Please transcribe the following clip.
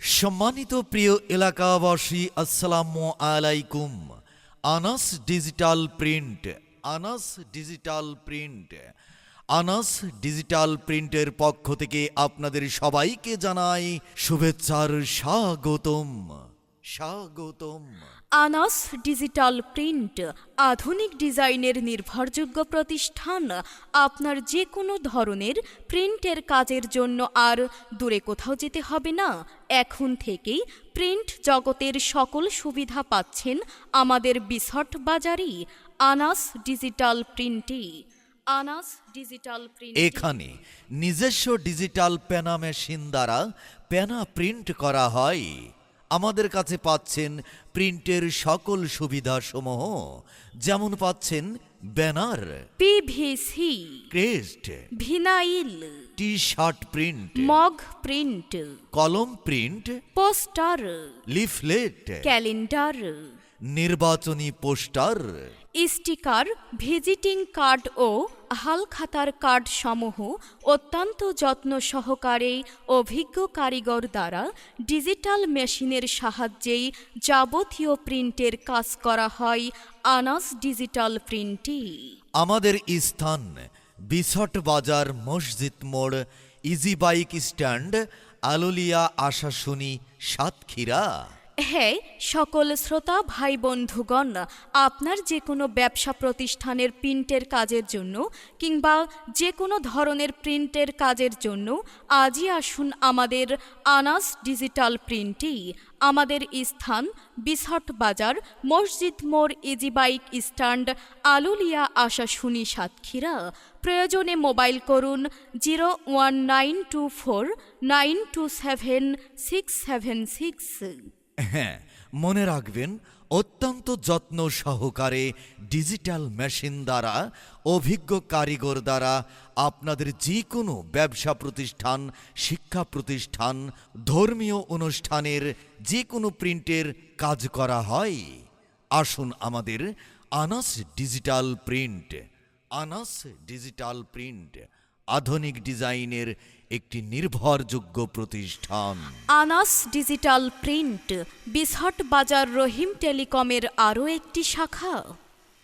সম্মানিত প্রিয় এলাকাবাসী, আসসালামু আলাইকুম। Anas digital print Anas digital print Anas digital প্রিন্টের পক্ষ থেকে আপনাদের সবাইকে জানাই শুভেচ্ছার স্বাগতম। স্বাগতম। আনাস ডিজিটাল প্রিন্ট, আধুনিক ডিজাইনের নির্ভরযোগ্য প্রতিষ্ঠান, আপনার যে কোনো ধরনের প্রিন্টের কাজের জন্য আর দূরে কোথাও যেতে হবে না। এখন থেকেই প্রিন্ট জগতের সকল সুবিধা পাচ্ছেন আমাদের বিশট বাজারই আনাস ডিজিটাল প্রিন্টে। আনাস ডিজিটাল প্রিন্ট এখানে নিজস্ব ডিজিটাল পেনা মেশিন দ্বারা পেনা প্রিন্ট করা হয়। আমাদের কাছে পাচ্ছেন প্রিন্টের সকল সুবিধা সমূহ যেমন পাচ্ছেন banner PVC crest vinyl T shirt print mug print কলম প্রিন্ট পোস্টার লিফলেট ক্যালেন্ডার নির্বাচনী পোস্টার স্টিকার ভিজিটিং কার্ড ও হালখাতার কার্ড সমূহ অত্যন্ত যত্ন সহকারে অভিজ্ঞ কারিগর দ্বারা ডিজিটাল মেশিনের সাহায্যেই যাবতীয় প্রিন্টের কাজ করা হয় আনাস ডিজিটাল প্রিন্টে আমাদের স্থান বিছট বাজার মসজিদ মোড়, easy bike stand, Aluliya, Ashashuni, Satkhira. হ্যাঁ সকল শ্রোতা ভাই বন্ধুগণ, আপনার যে কোনো ব্যবসা প্রতিষ্ঠানের প্রিন্টের কাজের জন্য কিংবা যে কোনো ধরনের প্রিন্টের কাজের জন্য আজই আসুন আমাদের আনাস ডিজিটাল প্রিন্টেই আমাদের স্থান বিশট বাজার মসজিদ মোড় easy bike stand, Aluliya Ashashuni Satkhira. প্রয়োজনে মোবাইল করুন zero one nine two four nine two seven six seven six. হ্যাঁ মনে রাখবেন, অত্যন্ত যত্ন সহকারে ডিজিটাল মেশিন দ্বারা, অভিজ্ঞ কারিগর দ্বারা আপনাদের যে কোনো ব্যবসা প্রতিষ্ঠান, শিক্ষা প্রতিষ্ঠান, ধর্মীয় অনুষ্ঠানের যে কোনো প্রিন্টের কাজ করা হয়। আসুন আমাদের Anas digital print Anas digital print আধুনিক ডিজাইনের একটি নির্ভরযোগ্য প্রতিষ্ঠান। আনাস ডিজিটাল প্রিন্ট, বিশট বাজার রহিম টেলিকমের আরও একটি শাখা।